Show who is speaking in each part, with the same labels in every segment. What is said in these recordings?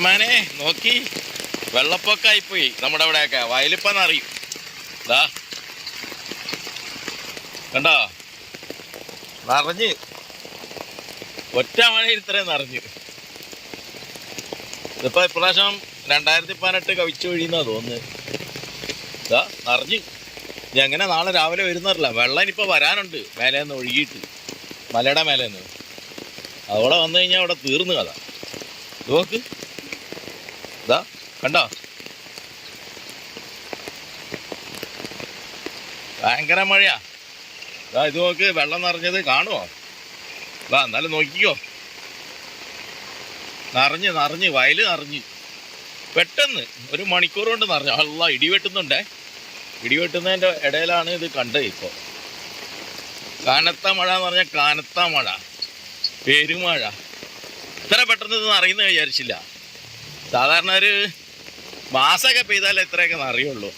Speaker 1: ക്യാമറമാനെ നോക്കി. വെള്ളപ്പൊക്കമായിപ്പോയി നമ്മുടെ അവിടെയൊക്കെ. വയലിപ്പം നിറയും ഇതാ കണ്ടോ? നിറഞ്ഞ്. ഒറ്റ മഴയിൽ ഇത്രയും നിറഞ്ഞ്. ഇതിപ്പോ ഇപ്രാവശ്യം രണ്ടായിരത്തി പതിനെട്ട് കവിച്ചു കഴിയുന്നാ തോന്നുന്നത് ഇതാ നിറഞ്ഞ്. ഇനി അങ്ങനെ നാളെ രാവിലെ വരുന്നറില്ല വെള്ളം ഇനിയിപ്പോൾ വരാനുണ്ട്. മേലേന്ന് ഒഴുകിയിട്ട്. മലയുടെ മേലേന്ന്. അവിടെ വന്നു കഴിഞ്ഞാൽ അവിടെ തീർന്നു കഥ. നോക്ക്. ഇതാ കണ്ടോ? ഭയങ്കര മഴയാ. ഇതാ ഇത് നോക്ക് വെള്ളം നിറഞ്ഞത് കാണുമോ വാ എന്നാലും നോക്കിക്കോ. നിറഞ്ഞ് നിറഞ്ഞ് വയൽ നിറഞ്ഞ്. പെട്ടെന്ന് ഒരു മണിക്കൂർ കൊണ്ട് നിറഞ്ഞു. അല്ല ഇടിവെട്ടുന്നുണ്ടേ വെട്ടുന്നുണ്ടേ. ഇടി വെട്ടുന്നതിന്റെ ഇടയിലാണ് ഇത് കണ്ടത് ഇപ്പോൾ കാനത്ത മഴ എന്ന് പറഞ്ഞാൽ കാനത്ത മഴ. പെരുമഴ. ഇത്ര പെട്ടെന്ന് ഇത് അറിയുന്ന വിചാരിച്ചില്ല. സാധാരണ ഒരു മാസമൊക്കെ പെയ്താലേ എത്രയൊക്കെ അറിയുള്ളൂ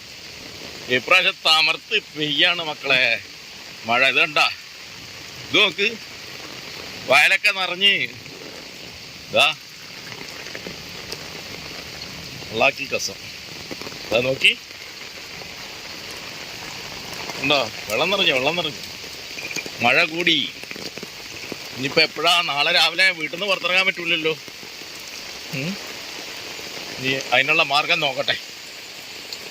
Speaker 1: ഇപ്രാവശ്യം തമർത്ത് പെയ്യാണ് മക്കളെ. മഴ ഇതണ്ട ഇത് നോക്ക്. വയലൊക്കെ നിറഞ്ഞ്. ഇതാ. വെള്ളാക്കി കസം. ഇതാ നോക്കി. ഉണ്ടോ വെള്ളം നിറഞ്ഞു വെള്ളം നിറഞ്ഞു. മഴ കൂടി. ഇനിയിപ്പോൾ എപ്പോഴാ നാളെ രാവിലെ വീട്ടിൽ നിന്ന് പുറത്തിറങ്ങാൻ പറ്റൂലല്ലോ. അതിനുള്ള മാർഗം നോക്കട്ടെ.